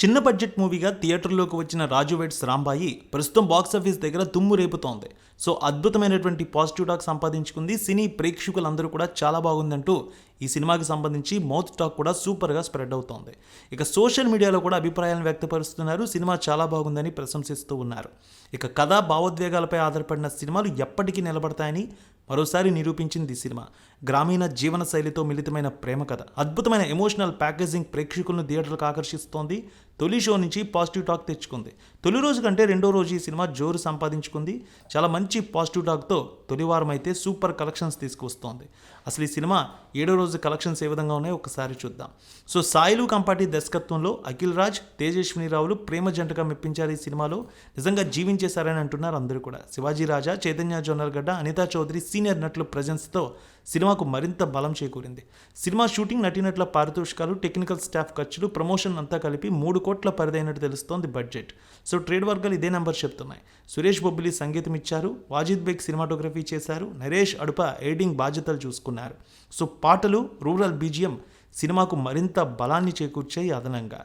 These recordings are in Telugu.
చిన్న బడ్జెట్ మూవీగా థియేటర్లోకి వచ్చిన రాజు వెడ్స్ రాంబాయి ప్రస్తుతం బాక్సాఫీస్ దగ్గర తుమ్ము రేపుతోంది. సో అద్భుతమైనటువంటి పాజిటివ్ టాక్ సంపాదించుకుంది. సినీ ప్రేక్షకులందరూ కూడా చాలా బాగుందంటూ ఈ సినిమాకి సంబంధించి మౌత్ టాక్ కూడా సూపర్గా స్ప్రెడ్ అవుతోంది. ఇక సోషల్ మీడియాలో కూడా అభిప్రాయాలను వ్యక్తపరుస్తున్నారు. సినిమా చాలా బాగుందని ప్రశంసిస్తూ ఉన్నారు. ఇక కథ భావోద్వేగాలపై ఆధారపడిన సినిమాలు ఎప్పటికీ నిలబడతాయని మరోసారి నిరూపించింది ఈ సినిమా. గ్రామీణ జీవన శైలితో మిళితమైన ప్రేమ కథ. అద్భుతమైన ఎమోషనల్ ప్యాకేజింగ్ ప్రేక్షకులను థియేటర్లకు ఆకర్షిస్తోంది. తొలి షో నుంచి పాజిటివ్ టాక్ తెచ్చుకుంది. తొలి రోజు కంటే రెండో రోజు ఈ సినిమా జోరు సంపాదించుకుంది. చాలా మంచి పాజిటివ్ టాక్తో తొలి వారం అయితే సూపర్ కలెక్షన్స్ తీసుకొస్తోంది అసలు ఈ సినిమా ఏడో రోజు కలెక్షన్స్ ఏ విధంగా ఉన్నాయో ఒకసారి చూద్దాం. సో సాయిలు కంపాటి దర్శకత్వంలో అఖిల్ రాజ్ తేజస్విని రావులు ప్రేమ జంటగా మెప్పించారు ఈ సినిమాలో. నిజంగా జీవించేశారని అంటున్నారు అందరూ కూడా. శివాజీ రాజా చైతన్య జొన్నలగడ్డ అనితా చౌదరి సీనియర్ నటుల ప్రజెన్స్తో సినిమాకు మరింత బలం చేకూరింది. సినిమా షూటింగ్ నటీనటుల పారితోషికాలు టెక్నికల్ స్టాఫ్ ఖర్చులు ప్రమోషన్ అంతా కలిపి మూడు కోట్ల పరిదైనట్టు తెలుస్తోంది బడ్జెట్. సో ట్రేడ్ వర్గాలు ఇదే నెంబర్ చెప్తున్నాయి. సురేష్ బొబ్బిలి సంగీతం ఇచ్చారు వాజిద్ బేగ్ సినిమాటోగ్రఫీ చేశారు నరేష్ అడుప ఎయిడింగ్ బాధ్యతలు చూసుకున్నారు. సో పాటలు రూరల్ బీజియం సినిమాకు మరింత బలాన్ని చేకూర్చాయి అదనంగా.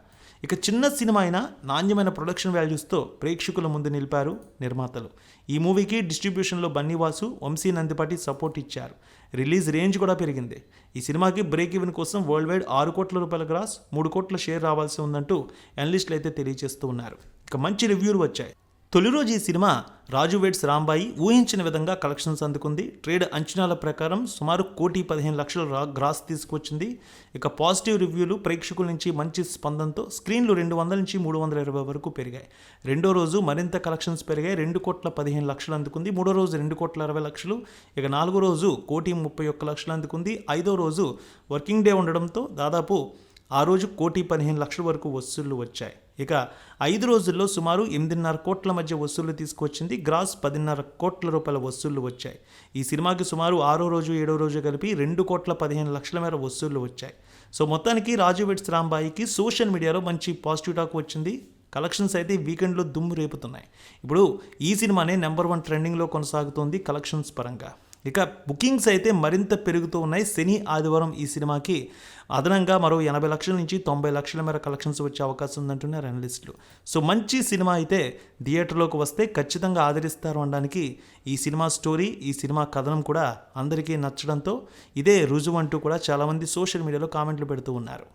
ఇక చిన్న సినిమా అయినా నాణ్యమైన ప్రొడక్షన్ వాల్యూస్తో ప్రేక్షకుల ముందు నిలిపారు నిర్మాతలు. ఈ మూవీకి డిస్ట్రిబ్యూషన్లో బన్నీవాసు వంశీ నందిపాటి సపోర్ట్ ఇచ్చారు. రిలీజ్ రేంజ్ కూడా పెరిగింది. ఈ సినిమాకి బ్రేక్ ఈవెన్ కోసం వరల్డ్ వైడ్ ఆరు కోట్ల రూపాయల గ్రాస్ మూడు కోట్ల షేర్ రావాల్సి ఉందంటూ అనలిస్టులు అయితే తెలియజేస్తూ ఉన్నారు. ఇక మంచి రివ్యూలు వచ్చాయి. తొలి రోజు ఈ సినిమా రాజు వేడ్స్ రాంబాయి ఊహించిన విధంగా కలెక్షన్స్ అందుకుంది. ట్రేడ్ అంచనాల ప్రకారం సుమారు కోటి పదిహేను లక్షల రా గ్రాస్ తీసుకొచ్చింది. ఇక పాజిటివ్ రివ్యూలు ప్రేక్షకుల నుంచి మంచి స్పందనతో స్క్రీన్లు రెండు వందల నుంచి మూడు వందల ఇరవై వరకు పెరిగాయి. రెండో రోజు మరింత కలెక్షన్స్ పెరిగాయి. రెండు కోట్ల పదిహేను లక్షలు అందుకుంది. మూడో రోజు రెండు కోట్ల అరవై లక్షలు. ఇక నాలుగో రోజు కోటి ముప్పై ఒక్క లక్షలు అందుకుంది. ఐదో రోజు వర్కింగ్ డే ఉండడంతో దాదాపు ఆ రోజు కోటి పదిహేను లక్షల వరకు వసూళ్ళు వచ్చాయి. ఇక ఐదు రోజుల్లో సుమారు ఎనిమిదిన్నర కోట్ల మధ్య వసూళ్ళు తీసుకొచ్చింది గ్రాస్ పదిన్నర కోట్ల రూపాయల వసూళ్ళు వచ్చాయి. ఈ సినిమాకి సుమారు ఆరో రోజు ఏడో రోజు కలిపి రెండు కోట్ల పదిహేను లక్షల మేర వసూళ్ళు వచ్చాయి. సో మొత్తానికి రాజు వెట్స్ రాంబాయికి సోషల్ మీడియాలో మంచి పాజిటివ్ టాక్ వచ్చింది. కలెక్షన్స్ అయితే వీకెండ్లో దుమ్ము రేపుతున్నాయి. ఇప్పుడు ఈ సినిమానే నెంబర్ వన్ ట్రెండింగ్లో కొనసాగుతోంది కలెక్షన్స్ పరంగా. ఇక బుకింగ్స్ అయితే మరింత పెరుగుతూ ఉన్నాయి. శని ఆదివారం ఈ సినిమాకి అదనంగా మరో ఎనభై లక్షల నుంచి తొంభై లక్షల మేర కలెక్షన్స్ వచ్చే అవకాశం ఉందంటున్నారు అనలిస్టులు సో మంచి సినిమా అయితే థియేటర్లోకి వస్తే ఖచ్చితంగా ఆదరిస్తారు అనడానికి ఈ సినిమా స్టోరీ ఈ సినిమా కథనం కూడా అందరికీ నచ్చడంతో ఇదే రుజువు అంటూ కూడా చాలామంది సోషల్ మీడియాలో కామెంట్లు పెడుతూ ఉన్నారు.